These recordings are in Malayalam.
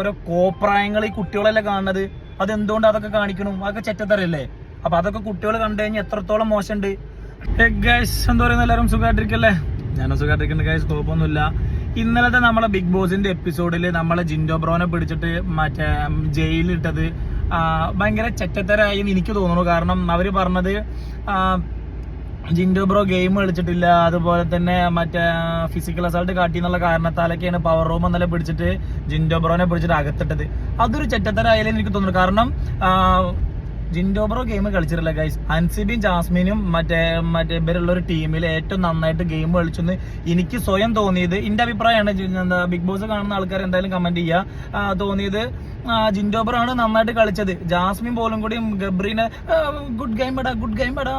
ഓരോ കോപ്രായങ്ങൾ ഈ കുട്ടികളല്ലേ കാണുന്നത്? അതെന്തുകൊണ്ട് അതൊക്കെ കാണിക്കണം? അതൊക്കെ ചെറ്റത്തറിയല്ലേ അപ്പൊ അതൊക്കെ കുട്ടികൾ കണ്ടു കഴിഞ്ഞാൽ എത്രത്തോളം മോശമുണ്ട്. ഗൈസ് എന്താ പറയുന്നത് എല്ലാവരും സുഖമായിട്ടിരിക്കല്ലേ? ഞാനും സുഖമായിട്ടിരിക്കുന്ന ഗൈസ് കുഴപ്പമൊന്നുമില്ല. ഇന്നലത്തെ നമ്മളെ ബിഗ് ബോസിന്റെ എപ്പിസോഡിൽ നമ്മളെ ജിൻഡോ ബ്രോനെ പിടിച്ചിട്ട് മറ്റേ ജയിലിട്ടത് ഭയങ്കര ചെറ്റത്തരായി എന്ന് എനിക്ക് തോന്നുന്നു. കാരണം അവർ പറഞ്ഞത് ജിൻഡോ ബ്രോ ഗെയിം കളിച്ചിട്ടില്ല. അതുപോലെ തന്നെ മറ്റേ ഫിസിക്കൽ അസൾട്ട് കാട്ടി എന്നുള്ള കാരണത്താലൊക്കെയാണ് പവർ റൂം എന്നല്ല പിടിച്ചിട്ട് ജിൻഡോ ബ്രോനെ പിടിച്ചിട്ട് അകത്തിട്ടത്. അതൊരു ചെറ്റത്തരായാലും എനിക്ക് തോന്നുന്നു കാരണം ജിൻഡോ ബ്രോ ഗെയിം കളിച്ചിട്ടില്ല ഗൈസ് അൻസിബിയും ജാസ്മിനും മറ്റേ മറ്റേ ഇവരുള്ള ഒരു ടീമിൽ ഏറ്റവും നന്നായിട്ട് ഗെയിം കളിച്ചെന്ന് എനിക്ക് സ്വയം തോന്നിയത് എന്റെ അഭിപ്രായമാണ്. എന്താ ബിഗ് ബോസ് കാണുന്ന ആൾക്കാർ എന്തായാലും കമന്റ് ചെയ്യുക തോന്നിയത് ആ, ജിൻഡോ ബ്രോ ആണ് നന്നായിട്ട് കളിച്ചത്. ജാസ്മിൻ പോലും കൂടി ഗബ്രീനെ ഗുഡ് ഗെയിം എടാ ഗുഡ് ഗെയിം എടാ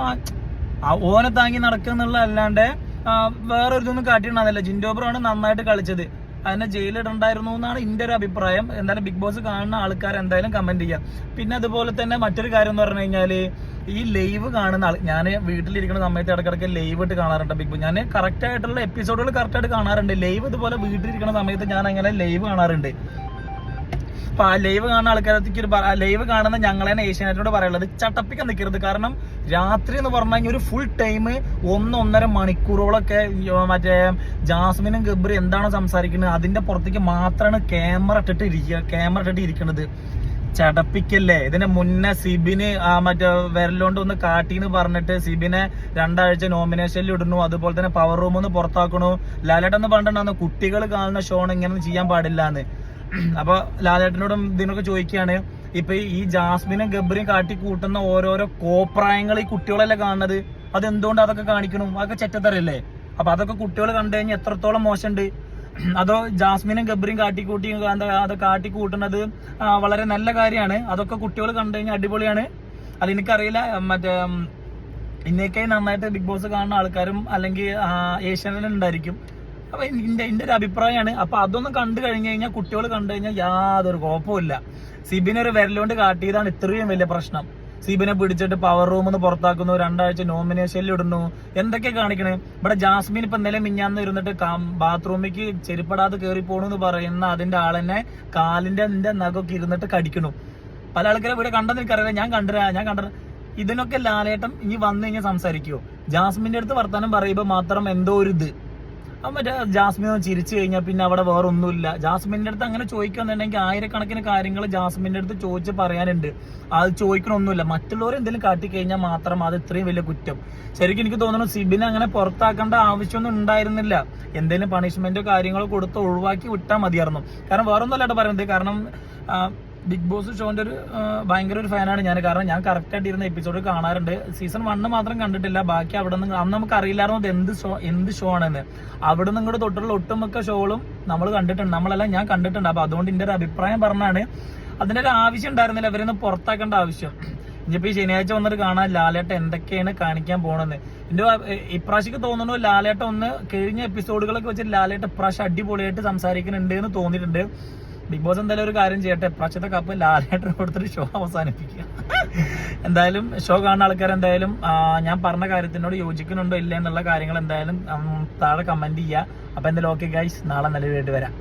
ഓനെ താങ്ങി നടക്കുന്നുള്ള അല്ലാണ്ട് ആ, വേറെ ഒരു ഇതൊന്നും കാട്ടിയിട്ടുണ്ടായിരുന്നില്ല. ജിൻഡോബ്രോ ആണ് നന്നായിട്ട് കളിച്ചത്. അതിനെ ജയിലിടണ്ടായിരുന്നു എന്നാണ് എന്റെ ഒരു അഭിപ്രായം. എന്തായാലും ബിഗ് ബോസ് കാണുന്ന ആൾക്കാർ എന്തായാലും കമന്റ് ചെയ്യാം. പിന്നെ അതുപോലെ തന്നെ മറ്റൊരു കാര്യം എന്ന് പറഞ്ഞു കഴിഞ്ഞാൽ ഈ ലൈവ് കാണുന്ന ആൾ ഞാൻ വീട്ടിലിരിക്കുന്ന സമയത്ത് ഇടയ്ക്കിടയ്ക്ക് ലൈവ് ഇട്ട് കാണാറുണ്ട് ബിഗ് ബോസ് ഞാൻ കറക്റ്റ് ആയിട്ടുള്ള എപ്പിസോഡുകൾ കറക്റ്റ് ആയിട്ട് കാണാറുണ്ട്. ലൈവ് ഇതുപോലെ വീട്ടിലിരിക്കുന്ന സമയത്ത് ഞാൻ അങ്ങനെ ലൈവ് കാണാറുണ്ട്. ലൈവ് കാണുന്ന ആൾക്കാരത്തേക്ക് ഒരു ലൈവ് കാണുന്ന ഞങ്ങളെ ഏഷ്യാനെറ്റിനോട് പറയുള്ളത് ചട്ടപ്പിക്കാൻ നിൽക്കരുത് കാരണം രാത്രി എന്ന് പറഞ്ഞു കഴിഞ്ഞാൽ ഒരു ഫുൾ ടൈം ഒന്ന് ഒന്നര മണിക്കൂറോളൊക്കെ ഈ മറ്റേ ജാസ്മിനും ഗബ്രി എന്താണോ സംസാരിക്കുന്നത്? അതിന്റെ പുറത്തേക്ക് മാത്രമാണ് ക്യാമറ ഇട്ടിട്ട് ഇരിക്കുക ക്യാമറ ഇട്ടിട്ട് ഇരിക്കുന്നത് ചടപ്പിക്കല്ലേ? ഇതിന് മുന്നേ സിബിന് ആ മറ്റേ വിരലോണ്ട് ഒന്ന് കാട്ടിന്ന് പറഞ്ഞിട്ട് സിബിനെ രണ്ടാഴ്ച നോമിനേഷനിൽ ഇടുന്നു. അതുപോലെ തന്നെ പവർ റൂം ഒന്ന് പുറത്താക്കണു. ലാലേട്ടെന്ന് പറഞ്ഞിട്ടുണ്ടാകുന്ന കുട്ടികൾ കാണുന്ന ഷോൺ ഇങ്ങനെ ചെയ്യാൻ പാടില്ല എന്ന് അപ്പൊ ലാലേട്ടനോടും ഇതിനൊക്കെ ചോദിക്കുകയാണ് ഇപ്പൊ ഈ ജാസ്മിനും ഗബ്രിയും കാട്ടി കൂട്ടുന്ന ഓരോരോ കോപ്രായങ്ങൾ ഈ കുട്ടികളല്ലേ കാണുന്നത്? അതെന്തുകൊണ്ട് അതൊക്കെ കാണിക്കണം? അതൊക്കെ ചെറ്റത്തരല്ലേ? അപ്പൊ അതൊക്കെ കുട്ടികൾ കണ്ടു കഴിഞ്ഞാൽ എത്രത്തോളം മോശമുണ്ട്? അതോ ജാസ്മിനും ഗബ്രിയും കാട്ടിക്കൂട്ടി അത് കാട്ടി കൂട്ടുന്നത് വളരെ നല്ല കാര്യമാണ്. അതൊക്കെ കുട്ടികൾ കണ്ടു കഴിഞ്ഞാൽ അടിപൊളിയാണ്. അത് എനിക്കറിയില്ല മറ്റേ ഇന്നേക്കായി നന്നായിട്ട് ബിഗ് ബോസ് കാണുന്ന ആൾക്കാരും അല്ലെങ്കിൽ ഏഷ്യാനെറ്റിൽ ഉണ്ടായിരിക്കും അപ്പൊ എന്റെ എന്റെ ഒരു അഭിപ്രായമാണ്. അപ്പൊ അതൊന്നും കണ്ടു കഴിഞ്ഞു കഴിഞ്ഞാൽ കുട്ടികൾ കണ്ടു കഴിഞ്ഞാൽ യാതൊരു കുഴപ്പമില്ല സിബിനെ ഒരു വിരലുകൊണ്ട് കാട്ടിയതാണ് ഇത്രയും വലിയ പ്രശ്നം. സിബിനെ പിടിച്ചിട്ട് പവർ റൂമിൽ നിന്ന് പുറത്താക്കുന്നു രണ്ടാഴ്ച നോമിനേഷനിൽ ഇടുന്നു. എന്തൊക്കെ കാണിക്കണേ? ഇവിടെ ജാസ്മിൻ ഇപ്പൊ നില മിഞ്ഞാന്ന് ഇരുന്നിട്ട് ബാത്റൂമിലേക്ക് ചെരുപ്പടാതെ കയറി എന്ന് പറയുന്ന അതിന്റെ ആളെന്നെ കാലിന്റെ നിന്റെ നഖമൊക്കെ ഇരുന്നിട്ട് കടിക്കണു പല ആൾക്കാരെ ഇവിടെ കണ്ടെന്ന് എനിക്കറിയില്ല. ഞാൻ കണ്ടിരാ ഞാൻ കണ്ട ഇതിനൊക്കെ ലാലേട്ടം ഇനി വന്നു കഴിഞ്ഞാൽ സംസാരിക്കുവോ? ജാസ്മിന്റെ അടുത്ത് വർത്തമാനം പറയുമ്പോൾ മാത്രം എന്തോ ഒരു ഇത്. മറ്റേ ജാസ്മിൻ ചിരിച്ചു കഴിഞ്ഞാൽ പിന്നെ അവിടെ വേറെ ഒന്നുമില്ല ജാസ്മിന്റെ അടുത്ത് അങ്ങനെ ചോദിക്കുന്നുണ്ടെങ്കിൽ ആയിരക്കണക്കിന് കാര്യങ്ങൾ ജാസ്മിന്റെ അടുത്ത് ചോദിച്ച് പറയാനുണ്ട്. അത് ചോദിക്കണമൊന്നുമില്ല മറ്റുള്ളവർ എന്തെങ്കിലും കാട്ടിക്കഴിഞ്ഞാൽ മാത്രം അത് ഇത്രയും വലിയ കുറ്റം. ശരിക്കും എനിക്ക് തോന്നുന്നു സിബിനെ അങ്ങനെ പുറത്താക്കേണ്ട ആവശ്യമൊന്നും ഉണ്ടായിരുന്നില്ല. എന്തെങ്കിലും പണിഷ്മെന്റോ കാര്യങ്ങളോ കൊടുത്ത് ഒഴിവാക്കി വിട്ടാൽ മതിയായിരുന്നു. കാരണം വേറെ ഒന്നുമല്ല പറയുന്നത്. കാരണം ബിഗ് ബോസ് ഷോന്റെ ഒരു ഭയങ്കര ഒരു ഫാനാണ് ഞാൻ. കാരണം ഞാൻ കറക്റ്റ് ആയിട്ട് ഇരുന്ന എപ്പിസോഡ് കാണാറുണ്ട്. സീസൺ വണ്ണ് മാത്രം കണ്ടിട്ടില്ല. ബാക്കി അവിടെ നിന്ന് അന്ന് നമുക്ക് അറിയില്ലായിരുന്നു എന്ത് ഷോ എന്ത് ഷോ ആണെന്ന്. അവിടെ നിന്ന് ഇങ്ങോട്ട് തൊട്ടുള്ള ഒട്ടുമിക്ക ഷോകളും നമ്മൾ കണ്ടിട്ടുണ്ട്. നമ്മളെല്ലാം ഞാൻ കണ്ടിട്ടുണ്ട്. അപ്പൊ അതുകൊണ്ട് എന്റെ ഒരു അഭിപ്രായം പറഞ്ഞാണ്. അതിന്റെ ഒരു ആവശ്യം ഉണ്ടായിരുന്നില്ല. അവരൊന്ന് പുറത്താക്കേണ്ട ആവശ്യം. ഇനിയിപ്പോ ഈ ശനിയാഴ്ച വന്നിട്ട് കാണാൻ ലാലേട്ട എന്തൊക്കെയാണ് കാണിക്കാൻ പോണെന്ന്. എന്റെ ഇപ്രാവശ്യം തോന്നുന്നു ലാലേട്ട ഒന്ന് കഴിഞ്ഞ എപ്പിസോഡുകളൊക്കെ വെച്ച് ലാലേട്ട ഇപ്രാവശ്യം അടിപൊളിയായിട്ട് സംസാരിക്കുന്നുണ്ട് എന്ന് തോന്നിയിട്ടുണ്ട്. ബിഗ് ബോസ് എന്തായാലും ഒരു കാര്യം ചെയ്യട്ടെ. ഇപ്രാവശ്യത്തെ കപ്പ് ലാലേട്ടന് കൊടുത്തിട്ട് ഷോ അവസാനിപ്പിക്കുക. എന്തായാലും ഷോ കാണുന്ന ആൾക്കാർ എന്തായാലും ഞാൻ പറഞ്ഞ കാര്യത്തിനോട് യോജിക്കുന്നുണ്ടോ ഇല്ല എന്നുള്ള കാര്യങ്ങൾ എന്തായാലും താഴെ കമന്റ് ചെയ്യുക. അപ്പൊ എന്തായാലും ഓക്കെ ഗൈസ് നാളെ നല്ല വീട്ടിൽ വരാം.